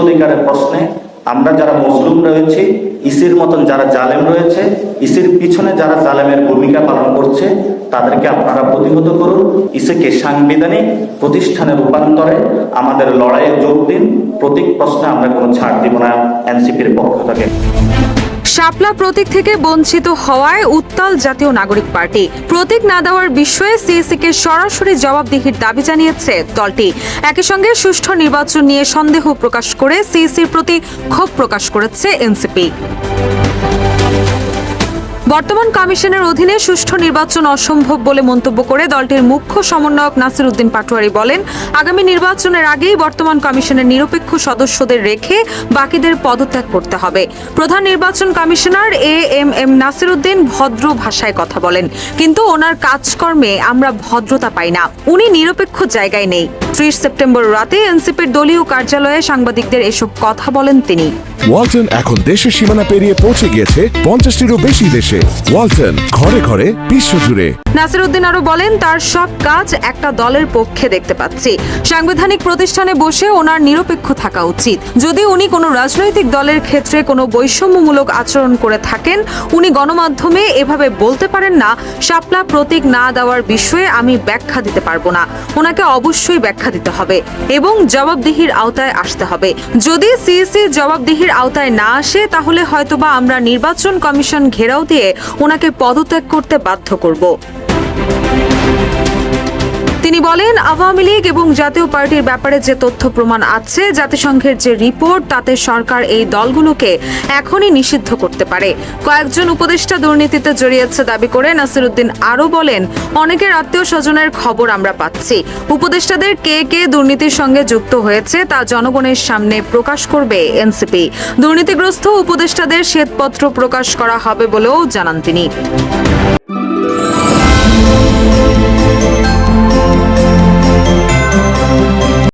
অধিকারের প্রশ্নে আমরা যারা মজলুম রয়েছি, ইসির মতন যারা জালেম রয়েছে, ইসির পিছনে যারা জালেমের ভূমিকা পালন করছে, তাদেরকে আপনারা প্রতিহত করুন। ইসিকে সাংবিধানিক প্রতিষ্ঠানে রূপান্তরে আমাদের লড়াইয়ে যোগ দিন। প্রতীক প্রশ্নে আমরা কোনো ছাড় দিব না, এনসিপির পক্ষ থেকে। শাপলা প্রতীক থেকে বঞ্চিত হওয়ায় উত্তাল জাতীয় নাগরিক পার্টি। প্রতীক না দেওয়ার বিষয়ে সিএসি কে সরাসরি জবাবদিহির দাবি জানিয়েছে দলটি। একই সঙ্গে সুষ্ঠু নির্বাচন নিয়ে সন্দেহ প্রকাশ করে সিএসির প্রতি ক্ষোভ প্রকাশ করেছে এনসিপি। বর্তমান কমিশনের অধীনে সুষ্ঠু নির্বাচন অসম্ভব বলে মন্তব্য করে দলটির মুখ্য সমন্বয়ক নাসির উদ্দিন পাটোয়ারি বলেন, আগামী নির্বাচনের আগেই বর্তমান কমিশনের নিরপেক্ষ সদস্যদের রেখে বাকিদের পদত্যাগ করতে হবে। প্রধান নির্বাচন commissioner A M M Nasir Uddin ভদ্র ভাষায় কথা বলেন, কিন্তু ওনার কাজকর্মে আমরা ভদ্রতা পাই না। উনি নিরপেক্ষ জায়গায় নেই। ত্রিশ সেপ্টেম্বর রাতে এনসিপির দলীয় কার্যালয়ে সাংবাদিকদের এসব কথা বলেন তিনি। ওয়ালটন এখন দেশের সীমানা পেরিয়ে পৌঁছে গিয়েছে পঞ্চাশটিরও বেশি দেশে। ওয়ালটন, ঘরে ঘরে বিশ্বজুড়ে নাসির উদ্দিন আরও বলেন, তার সব কাজ একটা দলের পক্ষে দেখতে পাচ্ছি। সাংবিধানিক প্রতিষ্ঠানে বসে ওনার নিরপেক্ষ থাকা উচিত। যদি উনি কোনো রাজনৈতিক দলের ক্ষেত্রে কোনো বৈষম্যমূলক আচরণ করে থাকেন, উনি গণমাধ্যমে এভাবে বলতে পারেন না শাপলা প্রতীক না দেওয়ার বিষয়ে আমি ব্যাখ্যা দিতে পারব না। ওনাকে অবশ্যই ব্যাখ্যা দিতে হবে এবং জবাবদিহির আওতায় আসতে হবে। যদি সিএসি জবাবদিহির আওতায় না আসে, তাহলে হয়তোবা আমরা নির্বাচন কমিশন ঘেরাও দিয়ে ওনাকে পদত্যাগ করতে বাধ্য করব। বলেন, আওয়ামী লীগ এবং জাতীয় পার্টির ব্যাপারে যে তথ্য প্রমাণ আছে, জাতিসংঘের যে রিপোর্ট, তাতে সরকার এই দলগুলোকে এখনই নিষিদ্ধ করতে পারে। কয়েকজন উপদেষ্টা দুর্নীতিতে জড়িয়েছে দাবি করে নাসিরুদ্দিন আরও বলেন, অনেকের আত্মীয় স্বজনের খবর আমরা পাচ্ছি। উপদেষ্টাদের কে কে দুর্নীতির সঙ্গে যুক্ত হয়েছে, তা জনগণের সামনে প্রকাশ করবে এনসিপি। দুর্নীতিগ্রস্ত উপদেষ্টাদের শ্বেতপত্র প্রকাশ করা হবে বলেও জানান তিনি।